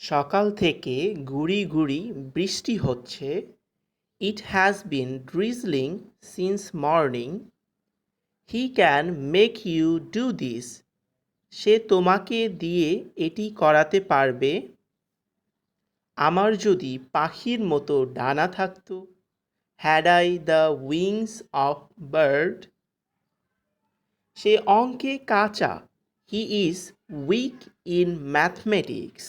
সকাল থেকে গুঁড়ি গুঁড়ি বৃষ্টি হচ্ছে। It has been drizzling since morning he can make you do this সে তোমাকে দিয়ে এটি করাতে পারবে। আমার যদি পাখির মতো ডানা থাকতো। Had I the wings of bird সে অঙ্কে কাঁচা। He is weak in mathematics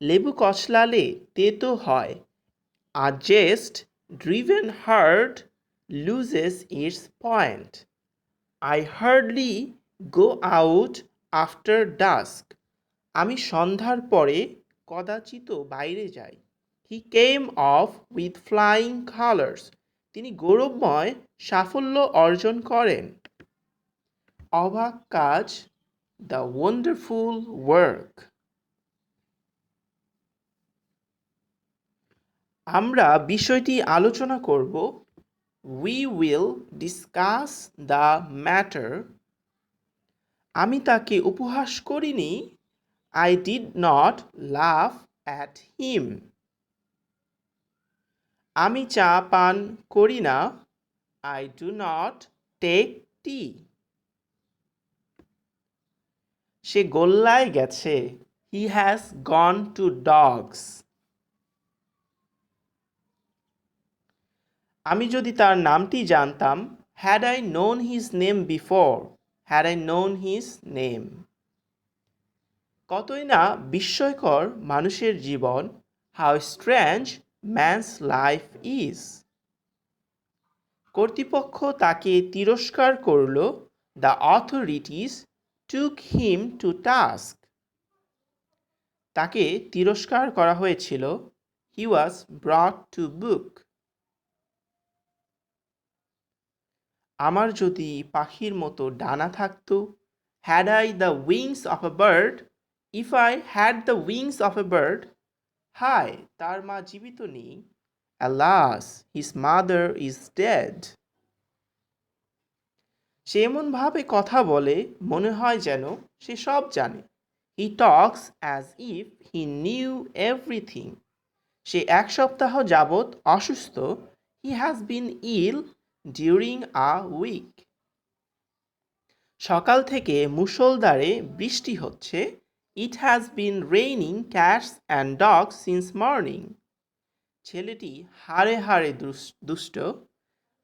লেবু কচলালে তেতো হয় a jest driven heart loses its point I hardly go out after dusk আমি সন্ধ্যার পরে কদাচিত বাইরে যাই। He came off with flying colours তিনি গৌরবময় সাফল্য অর্জন করেন। অবাক কাজ দ্য ওয়ান্ডারফুল ওয়ার্ক আমরা বিষয়টি আলোচনা করব we will discuss the matter আমি তাকে উপহাস করিনি I did not laugh at him আমি চা পান করি না I do not take tea সে গোল্লায় গেছে he has gone to dogs আমি যদি তার নামটি জানতাম had I known his name before had I known his name কতই না বিস্ময়কর মানুষের জীবন how strange man's life is কর্তৃপক্ষ তাকে তিরস্কার করল the authorities took him to task তাকে তিরস্কার করা হয়েছিল হি ওয়াজ ব্রড টু বুক আমার যদি পাখির মতো ডানা থাকতো had I the wings of a bird if I had the wings of a bird hi তার মা জীবিত নেই। Alas his mother is dead সে এমনভাবে কথা বলে, মনে হয় যেন সে সব জানে। He talks as if he knew everything সে এক সপ্তাহ যাবৎ অসুস্থ। He has been ill during a week সকাল থেকে মুষলধারে বৃষ্টি হচ্ছে। It has been raining cats and dog since morning ছেলেটি হাড়ে হাড়ে দুষ্ট।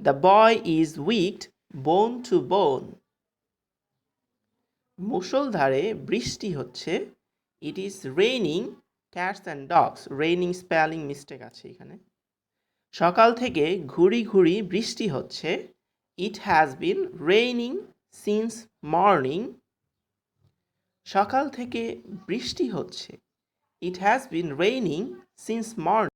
The boy is wicked bone to bone মুষলধারে বৃষ্টি হচ্ছে। It is raining cats and dogs raining spelling mistake আছে এখানে। সকাল থেকে ঘুরি ঘুরি বৃষ্টি হচ্ছে। It has been raining since morning সকাল থেকে বৃষ্টি হচ্ছে। It has been raining since morning